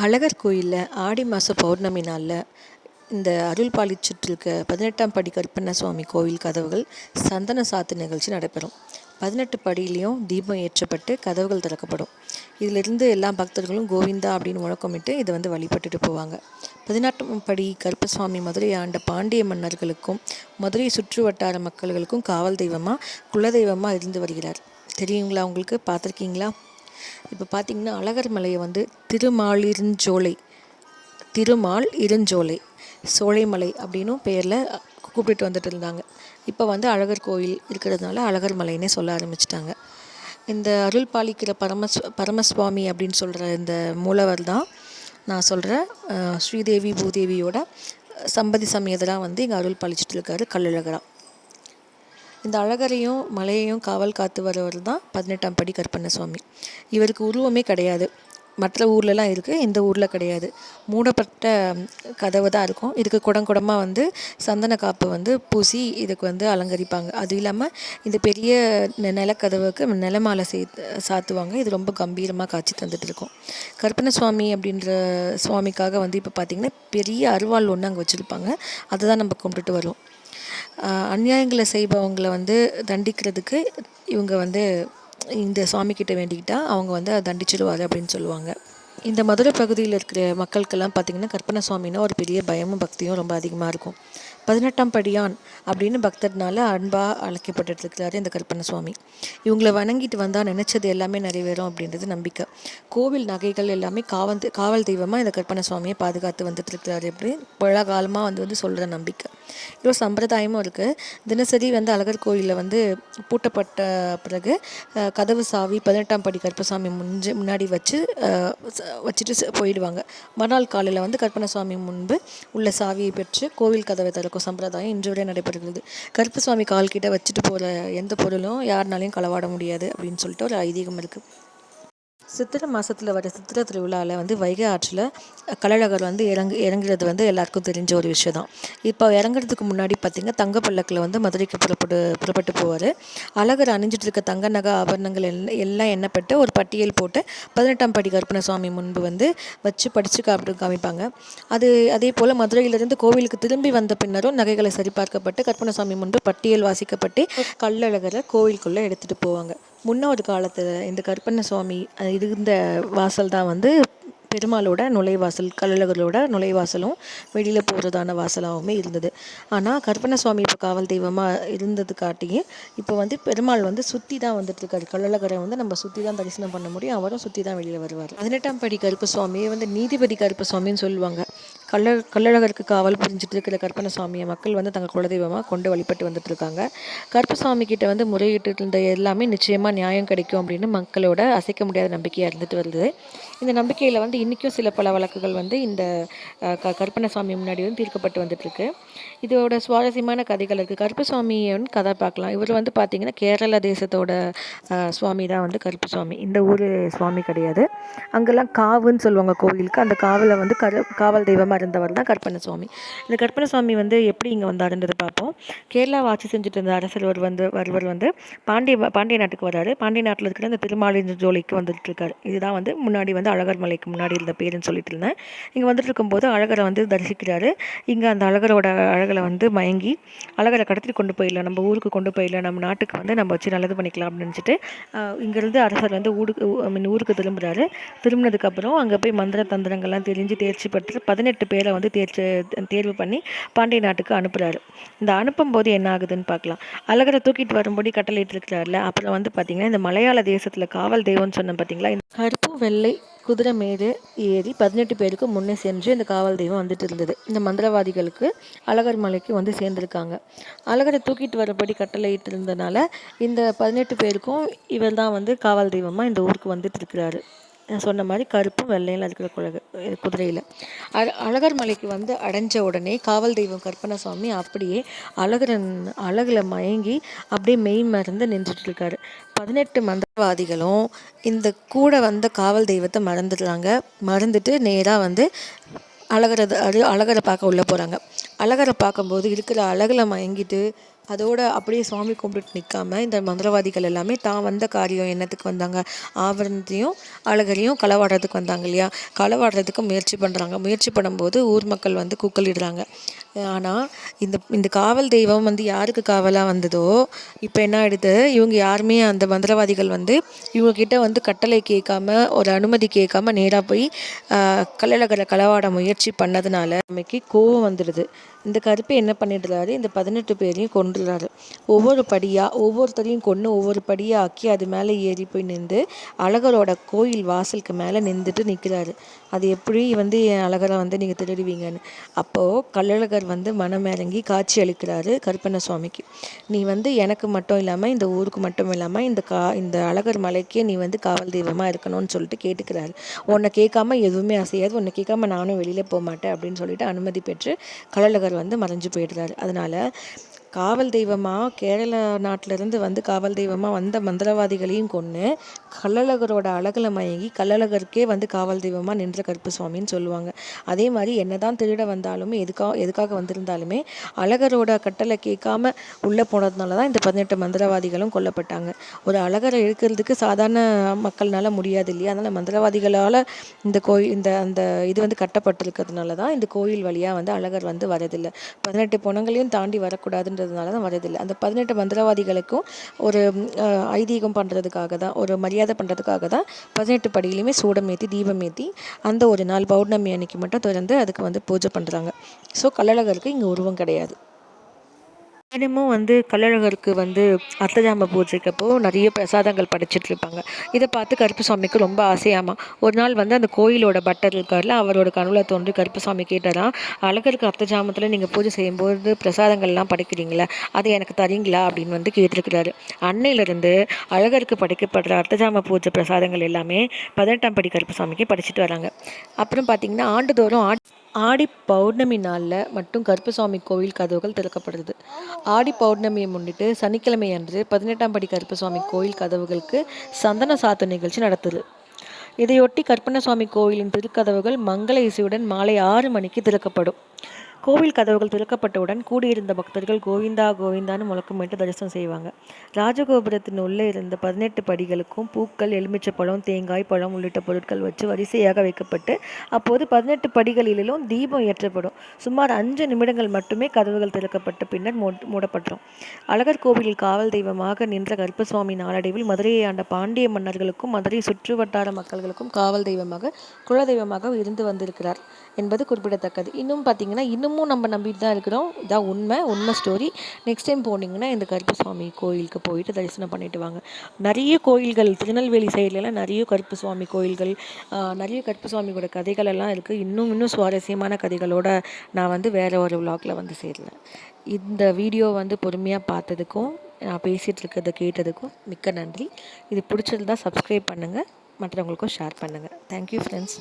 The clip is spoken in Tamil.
அழகர் கோயிலில் ஆடி மாத பௌர்ணமி நாளில் இந்த அருள் பாலிச்சுட்டிருக்க பதினெட்டாம் படி கருப்பண்ண சுவாமி கோவில் கதவுகள் சந்தன சாத்து நிகழ்ச்சி நடைபெறும். பதினெட்டு படியிலையும் தீபம் ஏற்றப்பட்டு கதவுகள் திறக்கப்படும். இதிலிருந்து எல்லா பக்தர்களும் கோவிந்தா அப்படின்னு முழக்கமிட்டு இதை வந்து வழிபட்டுட்டு போவாங்க. பதினெட்டாம் படி கருப்பசுவாமி மதுரை ஆண்ட பாண்டிய மன்னர்களுக்கும் மதுரை சுற்று வட்டார மக்கள்களுக்கும் காவல் தெய்வமாக குலதெய்வமாக இருந்து வருகிறார். தெரியுங்களா உங்களுக்கு? பார்த்துருக்கீங்களா? இப்போ பார்த்திங்கன்னா அழகர் மலையை வந்து திருமாலிருஞ்சோலை திருமால் இருஞ்சோலை சோலைமலை அப்படின்னும் பேரில் கூப்பிட்டு வந்துட்டு இருந்தாங்க. இப்போ வந்து அழகர் கோயில் இருக்கிறதுனால அழகர் மலைன்னே சொல்ல ஆரம்பிச்சிட்டாங்க. இந்த அருள் பாலிக்கிற பரமஸ் பரமசுவாமி அப்படின்னு சொல்கிற இந்த மூலவர் தான் நான் சொல்கிற ஸ்ரீதேவி பூதேவியோட சம்பதி சமயத்தெல்லாம் வந்து இங்கே அருள் பாலிச்சிட்டு இருக்காரு கள்ளழகரா. இந்த அழகரையும் மலையையும் காவல் காத்து வரவர் தான் பதினெட்டாம் படி கற்பண்ண சுவாமி இவருக்கு உருவமே கிடையாது. மற்ற ஊர்லலாம் இருக்குது இந்த ஊரில் கிடையாது. மூடப்பட்ட கதவு தான் இருக்கும். இதுக்கு குடம் குடமாக வந்து சந்தன காப்பு வந்து பூசி இதுக்கு வந்து அலங்கரிப்பாங்க. அது இல்லாமல் இந்த பெரிய நிலக்கதவுக்கு நிலமாலை செய் சாத்துவாங்க. இது ரொம்ப கம்பீரமாக காட்சி தந்துட்டு இருக்கும். கற்பன சுவாமி அப்படின்ற சுவாமிக்காக வந்து இப்போ பார்த்திங்கன்னா பெரிய அருவாள் ஒன்று அங்கே வச்சுருப்பாங்க. அதை தான் நம்ம கும்பிட்டுட்டு வருவோம். அநியாயங்களை செய்பவங்களை வந்து தண்டிக்கிறதுக்கு இவங்க வந்து இந்த சுவாமிக்கிட்ட வேண்டிக்கிட்டால் அவங்க வந்து அதை தண்டிச்சிடுவார் அப்படின்னு சொல்லுவாங்க. இந்த மதுரை பகுதியில் இருக்கிற மக்களுக்கெல்லாம் பார்த்திங்கன்னா கற்பனை சுவாமின்னா ஒரு பெரிய பயமும் பக்தியும் ரொம்ப அதிகமாக இருக்கும். பதினெட்டாம் படியான் அப்படின்னு பக்தர்னால அன்பாக அழைக்கப்பட்டுருக்கிறாரு இந்த கற்பனை சுவாமி. இவங்களை வணங்கிட்டு வந்தால் நினச்சது எல்லாமே நிறைவேறும் அப்படின்றது நம்பிக்கை. கோவில் நகைகள் எல்லாமே காவல் காவல் தெய்வமாக இந்த கற்பனை சுவாமியை பாதுகாத்து வந்துட்டுருக்கிறாரு அப்படி பல காலமாக வந்து வந்து சொல்கிற நம்பிக்கை. இது ஒரு சம்பிரதாயமும் இருக்குது தினசரி வந்து அழகர் கோயிலில் வந்து பூட்டப்பட்ட பிறகு கதவு சாவி பதினெட்டாம் படி கருப்பசாமி முஞ்சு முன்னாடி வச்சு வச்சுட்டு போயிடுவாங்க. மறுநாள் காலையில் வந்து கற்பனை சுவாமி முன்பு உள்ள சாவியை பெற்று கோவில் கதவை திறக்கும் சம்பிரதாயம் இன்று வரை நடைபெறுகிறது. கருப்பசாமி கால்கிட்ட வச்சுட்டு போகிற எந்த பொருளும் யாருனாலையும் களவாட முடியாது அப்படின்னு சொல்லிட்டு ஒரு ஐதீகம் இருக்குது சித்திரை மாதத்தில் வர சித்திரை திருவிழாவில் வந்து வைகை ஆற்றில் கள்ளழகர் வந்து இறங்கு இறங்குறது வந்து எல்லாருக்கும் தெரிஞ்ச ஒரு விஷயம் தான் இப்போ இறங்குறதுக்கு முன்னாடி பார்த்திங்கன்னா தங்க பல்லக்கில் வந்து மதுரைக்கு புறப்பட்டு புறப்பட்டு போவார். அழகர் அணிஞ்சிட்டு இருக்க தங்க நகை ஆபரணங்கள் எல்லாம் எல்லாம் எண்ணப்பட்டு ஒரு பட்டியல் போட்டு பதினெட்டாம் படி கருப்பண சுவாமி முன்பு வந்து வச்சு படித்து காப்பிட்டு காமிப்பாங்க. அது அதே போல் மதுரையிலிருந்து கோவிலுக்கு திரும்பி வந்த பின்னரும் நகைகளை சரிபார்க்கப்பட்டு கற்பனை சுவாமி முன்பு பட்டியல் வாசிக்கப்பட்டு கள்ளழகரை கோவிலுக்குள்ளே எடுத்துகிட்டு போவாங்க. முன்னொரு காலத்தில் இந்த கருப்பண்ண சுவாமி இருந்த வாசல் தான் வந்து பெருமாளோட நுழைவாசல் கள்ளழகரோட நுழைவாசலும் வெளியில் போகிறதான வாசலாகவுமே இருந்தது. ஆனால் கற்பனை சுவாமி இப்போ காவல் தெய்வமாக இருந்தது காட்டியும் இப்போ வந்து பெருமாள் வந்து சுற்றி தான் வந்துட்டுருக்காரு கள்ளழகரை வந்து நம்ம சுற்றி தான் தரிசனம் பண்ண முடியும். அவரும் சுற்றி தான் வெளியில் வருவார். பதினெட்டாம் படி கருப்பு சுவாமியை வந்து நீதிபதி கருப்பு சுவாமின்னு சொல்லுவாங்க. கள்ள கள்ளழகருக்கு காவல் புரிஞ்சிட்டு இருக்கிற கற்பனசாமியை மக்கள் வந்து தங்கள் குலதெய்வமாக கொண்டு வழிபட்டு வந்துட்டு இருக்காங்க கற்பசாமி கிட்ட வந்து முறையிட்டு இருந்த எல்லாமே நிச்சயமாக நியாயம் கிடைக்கும் அப்படின்னு மக்களோட அசைக்க முடியாத நம்பிக்கையாக இருந்துட்டு வருது. இந்த நம்பிக்கையில் வந்து இன்றைக்கும் சில பல வழக்குகள் வந்து இந்த க கற்பனசாமி முன்னாடி வந்து தீர்க்கப்பட்டு வந்துட்டுருக்கு. இதோட சுவாரஸ்யமான கதைகள் இருக்குது கருப்பசுவாமியின் கதை பார்க்கலாம். இவர் வந்து பார்த்திங்கன்னா கேரள தேசத்தோட சுவாமி தான் வந்து கருப்புசாமி. இந்த ஊர் சுவாமி கிடையாது. அங்கெல்லாம் காவுன்னு சொல்லுவாங்க கோவிலுக்கு. அந்த காவலை வந்து கரு காவல் தெய்வமாக வந்தவர் தான் கற்பனை சுவாமி இந்த கற்பனை சுவாமி வந்து எப்படி இங்கே வந்தாருன்றது பார்ப்போம். கேரளா ஆட்சி செஞ்சுட்டு இருந்த அரசர் ஒரு வந்து வருவர் வந்து பாண்டிய பாண்டிய நாட்டுக்கு வராரு. பாண்டிய நாட்டில் இருக்கிற இந்த திருமாலின் ஜோலிக்கு வந்துட்டு இருக்காரு இதுதான் வந்து முன்னாடி வந்து அழகர் மலைக்கு முன்னாடி இருந்த பேருன்னு சொல்லிட்டு இருந்தேன். இங்கே வந்துட்டு இருக்கும்போது அழகரை வந்து தரிசிக்கிறாரு. இங்கே அந்த அழகரோட அழகரை வந்து மயங்கி அழகரை கடத்திட்டு கொண்டு போயிடலாம். நம்ம ஊருக்கு கொண்டு போயிடலாம். நம்ம நாட்டுக்கு வந்து நம்ம வச்சு நல்லது பண்ணிக்கலாம் அப்படின்னு நினச்சிட்டு இங்கேருந்து அரசர் வந்து ஊருக்கு ஐ மீன் ஊருக்கு திரும்புகிறாரு திரும்பினதுக்கப்புறம் அங்கே போய் மந்திர தந்திரங்கள்லாம் தெரிஞ்சு தேர்ச்சி பெற்று பதினெட்டு பேரை வந்து தேர்ச்சி தேர்வு பண்ணி பாண்டிய நாட்டுக்கு அனுப்புகிறாரு இந்த அனுப்பும்போது என்ன ஆகுதுன்னு பார்க்கலாம். அழகரை தூக்கிட்டு வரும்படி கட்டளையிட்டிருக்கிறாருல அப்புறம் வந்து பார்த்திங்கன்னா இந்த மலையாள தேசத்தில் காவல் தெய்வம்னு சொன்னேன் பார்த்தீங்களா கருப்பு வெள்ளை குதிரை மேடு ஏறி பதினெட்டு பேருக்கு முன்னே சென்று இந்த காவல் தெய்வம் வந்துட்டு இருந்தது. இந்த மந்திரவாதிகளுக்கு அழகர் மலைக்கு வந்து சேர்ந்துருக்காங்க. அழகரை தூக்கிட்டு வரபடி கட்டளையிட்டு இருந்தனால இந்த பதினெட்டு பேருக்கும் இவர் தான் வந்து காவல் தெய்வமாக இந்த ஊருக்கு வந்துட்டு இருக்கிறாரு. சொன்ன மாதிரி கருப்பும் வெள்ளையில் இருக்கிற குழகு குதிரையில். அழ அழகர் மலைக்கு வந்து அடைஞ்ச உடனே காவல் தெய்வம் கற்பனை சுவாமி அப்படியே அழகரன் அழகில் மயங்கி அப்படியே மெய் மறந்து நின்றுட்டு இருக்காரு பதினெட்டு மந்திரவாதிகளும் இந்த கூட வந்த காவல் தெய்வத்தை மறந்துடுறாங்க. மறந்துட்டு நேராக வந்து அழகரை அழகரை பார்க்க உள்ளே போகிறாங்க அழகரை பார்க்கும்போது இருக்கிற அழகில் மயங்கிட்டு அதோட அப்படியே சுவாமி கும்பிட்டு நிற்காம இந்த மந்திரவாதிகள் எல்லாமே தான் வந்த காரியம் என்னத்துக்கு வந்தாங்க? ஆவரணத்தையும் அழகரையும் களவாடுறதுக்கு வந்தாங்க இல்லையா? களவாடுறதுக்கு முயற்சி பண்ணுறாங்க முயற்சி பண்ணும்போது ஊர் மக்கள் வந்து கூக்கலிடுறாங்க ஆனால் இந்த இந்த காவல் தெய்வம் வந்து யாருக்கு காவலாக வந்ததோ இப்போ என்ன ஆகிடுது இவங்க யாருமே அந்த மந்திரவாதிகள் வந்து இவங்கக்கிட்ட வந்து கட்டளை கேட்காம ஒரு அனுமதி கேட்காம நேராக போய் கள்ளழகரை களவாட முயற்சி பண்ணதுனால நமக்கு கோவம் வந்துடுது. இந்த கருப்பு என்ன பண்ணிடுறாரு? இந்த பதினெட்டு பேரையும் கொண்டுறாரு ஒவ்வொரு படியாக ஒவ்வொருத்தரையும் கொண்டு ஒவ்வொரு படியாக ஆக்கி அது மேலே ஏறி போய் நின்று அழகரோட கோயில் வாசலுக்கு மேலே நின்றுட்டு நிற்கிறாரு. அது எப்படி வந்து என் அழகரை வந்து நீங்கள் திருடுவீங்கன்னு. அப்போது கள்ளழகர் வந்து மனம் இறங்கி காட்சி அளிக்கிறாரு கருப்பண்ண சுவாமிக்கு நீ வந்து எனக்கு மட்டும் இல்லாமல் இந்த ஊருக்கு மட்டும் இல்லாமல் இந்த கா இந்த அழகர் மலைக்கே நீ வந்து காவல் தெய்வமாக இருக்கணும்னு சொல்லிட்டு கேட்டுக்கிறாரு. உன்னை கேட்காம எதுவுமே அசையாது. உன்னை கேட்காம நானும் வெளியில் போக மாட்டேன் அப்படின்னு சொல்லிட்டு அனுமதி பெற்று கள்ளழகர் வந்து மறைஞ்சு போயிடுறாரு. அதனால் காவல் தெய்வமாக கேரள நாட்டிலேருந்து வந்து காவல் தெய்வமாக வந்த மந்திரவாதிகளையும் கொன்று கள்ளழகரோட அழகில் மயங்கி கள்ளழகருக்கே வந்து காவல் தெய்வமாக நின்ற கருப்பு சுவாமின்னு சொல்லுவாங்க. அதே மாதிரி என்ன தான் திருட வந்தாலுமே எதுக்காக எதுக்காக வந்திருந்தாலுமே அழகரோட கட்டளை கேட்காம உள்ளே போனதுனால தான் இந்த பதினெட்டு மந்திரவாதிகளும் கொல்லப்பட்டாங்க. ஒரு அழகரை இருக்கிறதுக்கு சாதாரண மக்கள்னால முடியாது இல்லையா? அதனால் மந்திரவாதிகளால் இந்த கோயில் இந்த அந்த இது வந்து கட்டப்பட்டிருக்கிறதுனால தான் இந்த கோயில் வழியாக வந்து அழகர் வந்து வரதில்லை. பதினெட்டு பொணங்களையும் தாண்டி வரக்கூடாதுன்ற அப்படின்றதுனால தான் வரதில்லை அந்த பதினெட்டு மந்திரவாதிகளுக்கும் ஒரு ஐதீகம் பண்ணுறதுக்காக தான் ஒரு மரியாதை பண்ணுறதுக்காக தான் பதினெட்டு படியிலையுமே சூடம் ஏற்றி தீபம் ஏற்றி அந்த ஒரு நாள் பௌர்ணமி அன்னைக்கு மட்டும் திறந்து அதுக்கு வந்து பூஜை பண்ணுறாங்க ஸோ கள்ளழகருக்கு இங்கே உருவம் கிடையாது. தினமும் வந்து கள்ளழகருக்கு வந்து அர்த்தஜாம பூஜைக்கப்போ நிறைய பிரசாதங்கள் படைச்சிட்டு இருப்பாங்க. இதை பார்த்து கருப்புசாமிக்கு ரொம்ப ஆசையாமா. ஒரு நாள் வந்து அந்த கோயிலோட பட்டர் இருக்கார்ல அவரோட கனவுல தோன்றி கருப்புசாமி கேட்டாராம் அழகருக்கு அர்த்தஜாமத்தில் நீங்கள் பூஜை செய்யும்போது பிரசாதங்கள்லாம் படைக்கிறீங்களா அதை எனக்கு தரீங்களா? அப்படின்னு வந்து கேட்டிருக்கிறாரு. அன்னையிலிருந்து அழகருக்கு படைக்கப்படுற அர்த்தஜாம பூஜை பிரசாதங்கள் எல்லாமே பதினெட்டாம் படி கருப்புசாமிக்கு படிச்சுட்டு வராங்க. அப்புறம் பார்த்தீங்கன்னா ஆண்டுதோறும் ஆட் ஆடி பௌர்ணமி நாளில் மட்டும் கருப்பசாமி கோவில் கதவுகள் திறக்கப்படுது. ஆடி பௌர்ணமியை முன்னிட்டு சனிக்கிழமை அன்று பதினெட்டாம் படி கருப்பசாமி கோயில் கதவுகளுக்கு சந்தன சாத்து நிகழ்ச்சி நடத்துது. இதையொட்டி கற்பனசாமி கோவிலின் திருக்கதவுகள் மங்கள இசையுடன் மாலை ஆறு மணிக்கு திறக்கப்படும். கோவில் கதவுகள் திறக்கப்பட்டவுடன் கூடியிருந்த பக்தர்கள் கோவிந்தா கோவிந்தான்னு முழக்கமிட்டு தரிசனம் செய்வாங்க. ராஜகோபுரத்தின் உள்ளே இருந்த பதினெட்டு படிகளுக்கும் பூக்கள் எலுமிச்சை பழம் தேங்காய் பழம் உள்ளிட்ட பொருட்கள் வச்சு வரிசையாக வைக்கப்பட்டு அப்போது பதினெட்டு படிகளிலும் தீபம் ஏற்றப்படும். சுமார் அஞ்சு நிமிடங்கள் மட்டுமே கதவுகள் திறக்கப்பட்ட பின்னர் மூடப்பட்டோம். அழகர் கோவிலில் காவல் தெய்வமாக நின்ற கருப்பசுவாமி நாளடைவில் மதுரையை ஆண்ட பாண்டிய மன்னர்களுக்கும் மதுரை சுற்று வட்டார மக்களுக்கும் காவல் தெய்வமாக குலதெய்வமாக இருந்து வந்திருக்கிறார் என்பது குறிப்பிடத்தக்கது. இன்னும் பார்த்தீங்கன்னா இன்னும் இன்னமும் நம்ம நம்பிட்டு தான் இருக்கிறோம். இதான் உண்மை உண்மை ஸ்டோரி நெக்ஸ்ட் டைம் போனீங்கன்னா இந்த கருப்புசுவாமி கோயிலுக்கு போயிட்டு தரிசனம் பண்ணிட்டு வாங்க. நிறைய கோயில்கள் திருநெல்வேலி சைட்லலாம் நிறைய கருப்புசுவாமி கோயில்கள் நிறைய கருப்புசுவாமியோட கதைகள் எல்லாம் இருக்குது இன்னும் இன்னும் சுவாரஸ்யமான கதைகளோட நான் வந்து வேறு ஒரு விலாகில் வந்து சேரல இந்த வீடியோ வந்து பொறுமையாக பார்த்ததுக்கும் நான் பேசிகிட்டு இருக்கிறத கேட்டதுக்கும் மிக்க நன்றி. இது பிடிச்சிருந்தா சப்ஸ்கிரைப் பண்ணுங்கள் மற்றவங்களுக்கும் ஷேர் பண்ணுங்கள் தேங்க்யூ ஃப்ரெண்ட்ஸ்